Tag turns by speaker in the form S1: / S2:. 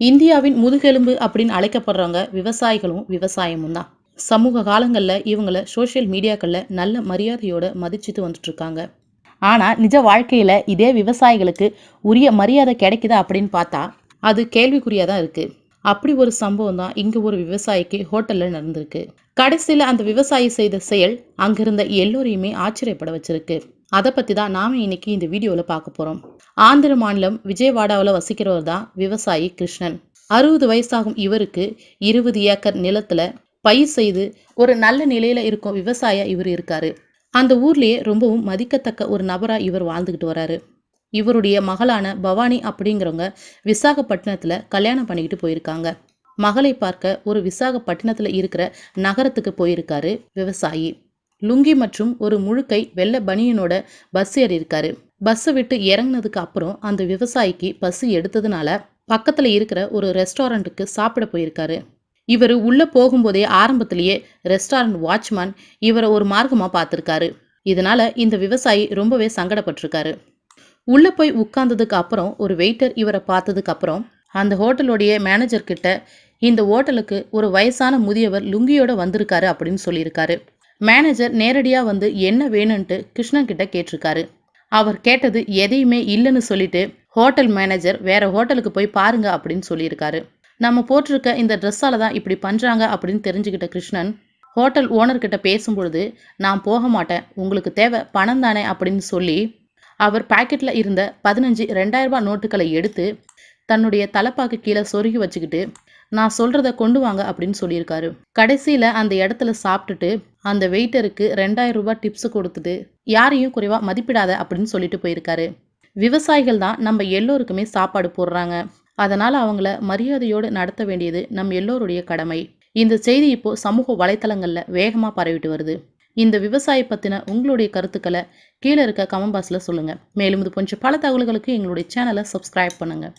S1: இந்தியாவின் முதுகெலும்பு அப்படின்னு அழைக்கப்படுறவங்க விவசாயிகளும் விவசாயமும் தான். சமூக காலங்களில் இவங்கள சோஷியல் மீடியாக்களில் நல்ல மரியாதையோட மதிச்சுட்டு வந்துட்டு இருக்காங்க ஆனால் நிஜ வாழ்க்கையில் இதே விவசாயிகளுக்கு உரிய மரியாதை கிடைக்குதா அப்படின்னு பார்த்தா அது கேள்விக்குறியாக தான் இருக்குது அப்படி ஒரு சம்பவம் தான் இங்கே ஒரு விவசாயிக்கு ஹோட்டலில் நடந்திருக்கு. கடைசியில் அந்த விவசாயி செய்த செயல் அங்கிருந்த எல்லோரையுமே ஆச்சரியப்பட வச்சிருக்கு. அதை பற்றி தான் நாம் இன்னைக்கு இந்த வீடியோவில் பார்க்க போகிறோம் ஆந்திர மாநிலம் விஜயவாடாவில் வசிக்கிறவர் தான் விவசாயி கிருஷ்ணன். அறுபது வயசாகும் இவருக்கு இருபது ஏக்கர் நிலத்தில் பயிர் செய்து ஒரு நல்ல நிலையில் இருக்கும் விவசாய இவர் இருக்காரு. அந்த ஊர்லேயே ரொம்பவும் மதிக்கத்தக்க ஒரு நபராக இவர் வாழ்ந்துக்கிட்டு வராரு. இவருடைய மகளான பவானி அப்படிங்கிறவங்க விசாகப்பட்டினத்தில் கல்யாணம் பண்ணிக்கிட்டு போயிருக்காங்க. மகளை பார்க்க ஒரு விசாகப்பட்டினத்தில் இருக்கிற நகரத்துக்கு போயிருக்காரு விவசாயி. லுங்கி மற்றும் ஒரு முழுக்கை வெள்ளை பனியனோட பஸ் ஏறி இருக்காரு. பஸ்ஸை விட்டு இறங்கினதுக்கு அப்புறம் அந்த விவசாயிக்கு பஸ் எடுத்ததுனால பக்கத்தில் இருக்கிற ஒரு ரெஸ்டாரண்ட்டுக்கு சாப்பிட போயிருக்காரு. இவர் உள்ளே போகும்போதே ஆரம்பத்திலேயே ரெஸ்டாரண்ட் வாட்ச்மேன் இவரை ஒரு மார்க்கமாக பார்த்துருக்காரு. இதனால இந்த விவசாயி ரொம்பவே சங்கடப்பட்டிருக்காரு. உள்ளே போய் உட்கார்ந்ததுக்கு அப்புறம் ஒரு வெயிட்டர் இவரை பார்த்ததுக்கு அப்புறம் அந்த ஹோட்டலுடைய மேனேஜர் கிட்ட இந்த ஹோட்டலுக்கு ஒரு வயசான முதியவர் லுங்கியோட வந்திருக்காரு அப்படின்னு சொல்லியிருக்காரு. மேனேஜர் நேரடியாக வந்து என்ன வேணும்ன்ட்டு கிருஷ்ணன் கிட்ட கேட்டிருக்காரு. அவர் கேட்டது எதையுமே இல்லைன்னு சொல்லிட்டு ஹோட்டல் மேனேஜர் வேற ஹோட்டலுக்கு போய் பாருங்க அப்படின்னு சொல்லியிருக்காரு. நம்ம போட்டிருக்க இந்த ட்ரெஸ்ஸால தான் இப்படி பண்ணுறாங்க அப்படின்னு தெரிஞ்சுக்கிட்ட கிருஷ்ணன் ஹோட்டல் ஓனர்கிட்ட பேசும்பொழுது நான் போக மாட்டேன். உங்களுக்கு தேவை பணம் தானே? அப்படின்னு சொல்லி அவர் பாக்கெட்டில் இருந்த பதினஞ்சு ரெண்டாயிரம் ரூபாய் நோட்டுகளை எடுத்து தன்னுடைய தலைப்பாக்கு கீழே சொருகி வச்சுக்கிட்டு நான் சொல்கிறத கொண்டு வாங்க அப்படின்னு சொல்லியிருக்காரு. கடைசியில் அந்த இடத்துல சாப்பிட்டுட்டு அந்த வெயிட்டருக்கு ரெண்டாயிரம் ரூபாய் டிப்ஸ் கொடுத்துட்டு யாரையும் குறைவாக மதிப்பிடாத அப்படின்னு சொல்லிட்டு போயிருக்காரு. விவசாயிகள் தான் நம்ம எல்லோருக்குமே சாப்பாடு போடுறாங்க. அதனால் அவங்கள மரியாதையோடு நடத்த வேண்டியது நம் எல்லோருடைய கடமை. இந்த செய்தி இப்போ சமூக வலைத்தளங்களில் வேகமாக பரவிட்டு வருது. இந்த விவசாய பற்றின உங்களுடைய கருத்துக்களை கீழே இருக்க கமெண்ட் பாக்ஸில் சொல்லுங்கள் மேலும் இது கொஞ்சம் பல தகவல்களுக்கு எங்களுடைய சேனலை சப்ஸ்கிரைப் பண்ணுங்கள்